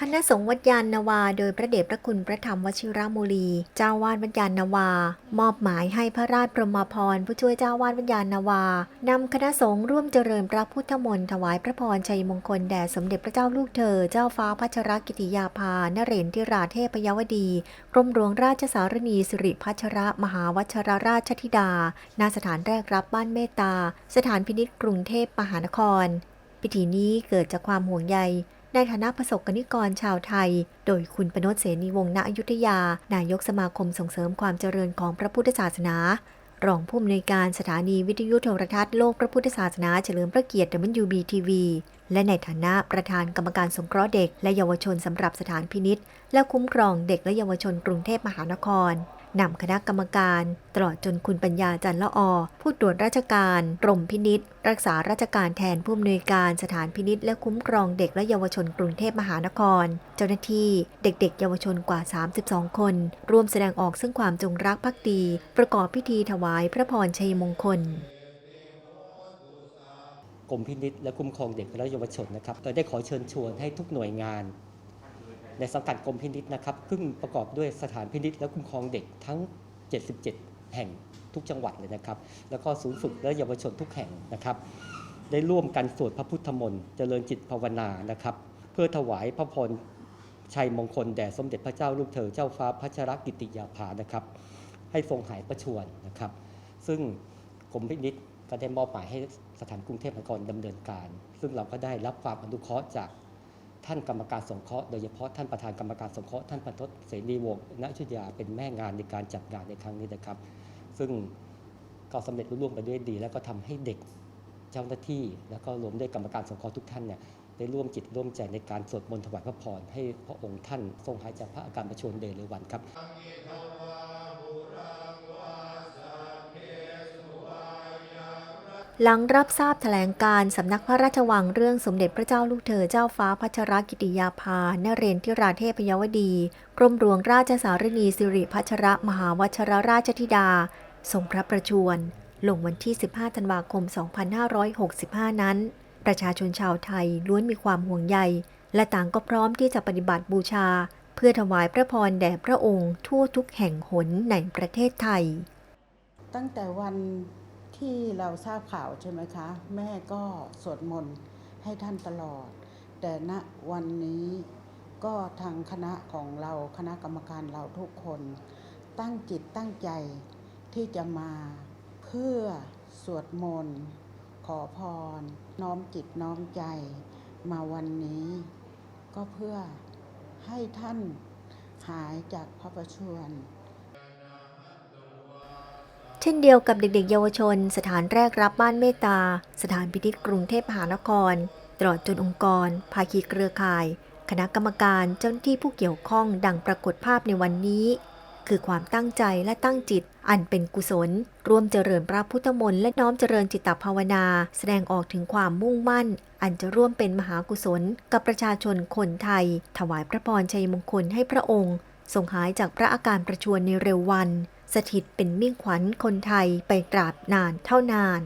คณะสงฆ์วัดยานนาวา โดยพระเดชพระคุณพระธรรมวชิรมูลี เจ้าวาดวัดยานนาวา มอบหมายให้พระราชปรมาพร ผู้ช่วยเจ้าวาดวัดยานนาวานำคณะสงฆ์ร่วมเจริญพระพุทธมนต์ถวายพระพรชัยมงคลแด่สมเด็จพระเจ้าลูกเธอ เจ้าฟ้าพัชรกิติยาภานเรนทิราเทพยวดีกรมหลวงราชสารนีสิริพัชรมหาวัชรราชธิดาณสถานแรกรับบ้านเมตตา สถานพินิษกรุงเทพมหานคร พิธีนี้เกิดจากความห่วงใย ในฐานะประสบกนิกรชาวไทย โดยคุณปนดเสนีวงศ์ณอยุธยา นายกสมาคมส่งเสริมความเจริญของพระพุทธศาสนา รองผู้อำนวยการสถานีวิทยุโทรทัศน์โลกพระพุทธศาสนาเฉลิมพระเกียรติ WBTV และในฐานะประธานกรรมการสงเคราะห์เด็ก และเยาวชนสำหรับสถานพินิษและคุ้มครองเด็กและเยาวชนกรุงเทพมหานคร นำคณะกรรมการตลอดจนคุณปัญญาจันละอผู้ตรวจราชการกรมพินิษรักษาราชการแทนผู้อำนวยการสถานพินิษและคุ้มครองเด็กและเยาวชนกรุงเทพมหานคร เจ้าหน้าที่เด็กๆ เยาวชนกว่า 32 คน ร่วมแสดงออกซึ่งความจงรักภักดี ประกอบพิธีถวายพระพรชัยมงคลกรมพินิษและคุ้มครองเด็กและเยาวชนนะครับได้ขอเชิญชวนให้ทุกหน่วยงาน ในสังกัดกรมพินิษนะครับซึ่งประกอบด้วยสถานพินิษและคุ้มครองเด็กทั้ง 77 แห่งทุกจังหวัดเลยนะครับ แล้วก็ศูนย์ฝึกและเยาวชนทุกแห่งนะครับ ได้ร่วมกันสวดพระพุทธมนต์เจริญจิตภาวนานะครับ เพื่อถวายพระพรชัยมงคลแด่สมเด็จพระเจ้าลูกเธอเจ้าฟ้าพัชรกิติยาภานะครับ ให้ทรงหายประชวรนะครับ ซึ่งกรมพินิษก็ได้มอบหมายให้สถานกรุงเทพมหานครดำเนินการ ซึ่งเราก็ได้รับความอนุเคราะห์จาก ท่านกรรมการสงเคราะห์โดยเฉพาะท่านประธานกรรมการสงเคราะห์ท่านพัทศเสรีวงศ์ณอยุธยาเป็นแม่งานในการจัดงานในครั้งนี้นะครับ ซึ่งก็สำเร็จรุ่ร่วงไปด้วยดี แล้วก็ทำให้เด็กเจ้าหน้าที่ แล้วก็รวมด้วยกรรมการสงเคราะห์ทุกท่านเนี่ยได้ร่วมจิตร่วมใจในการสวดมนต์ถวายพระพรให้พระองค์ท่านทรงหายจากพระอาการประชวรเดชเร็ววันครับ หลังรับทราบแถลงการสำนักพระราชวังเรื่องสมเด็จพระเจ้าลูกเธอเจ้าฟ้าพัชรกิติยาภานเรนทิราเทพยวดี กรมหลวงราชสารนีสิริพัชรมหาวชรราชธิดา ทรงพระประชวร ลงวันที่ 15 ธันวาคม 2565 นั้น ประชาชนชาวไทยล้วนมีความห่วงใย และต่างก็พร้อมที่จะปฏิบัติบูชา เพื่อถวายพระพรแด่พระองค์ทั่วทุกแห่งหนในประเทศไทย ตั้งแต่วัน ที่เราทราบข่าวใช่ไหมคะ แม่ก็สวดมนต์ให้ท่านตลอด แต่ณวันนี้ก็ทางคณะของเราคณะกรรมการเราทุกคน ตั้งจิตตั้งใจที่จะมาเพื่อสวดมนต์ขอพร น้อมจิตน้อมใจมาวันนี้ ก็เพื่อให้ท่านหายจากพระประชวร ช่นเดียวกับเด็กๆ เยาวชน สถานแรกรับบ้านเมตตา สถานพินิจกรุงเทพมหานคร ตลอดจนองค์กร ภาคีเครือข่าย คณะกรรมการเจ้าหน้าที่ผู้เกี่ยวข้องดังปรากฏภาพในวันนี้ คือความตั้งใจและตั้งจิต อันเป็นกุศล ร่วมเจริญพระพุทธมนต์และน้อมเจริญจิตตภาวนา แสดงออกถึงความมุ่งมั่น อันจะร่วมเป็นมหากุศล กับประชาชนคนไทย ถวายพระพรชัยมงคลให้พระองค์ทรงหายจากพระอาการประชวรในเร็ววัน สถิตเป็นมิ่งขวัญคนไทยไปตราบนานเท่านาน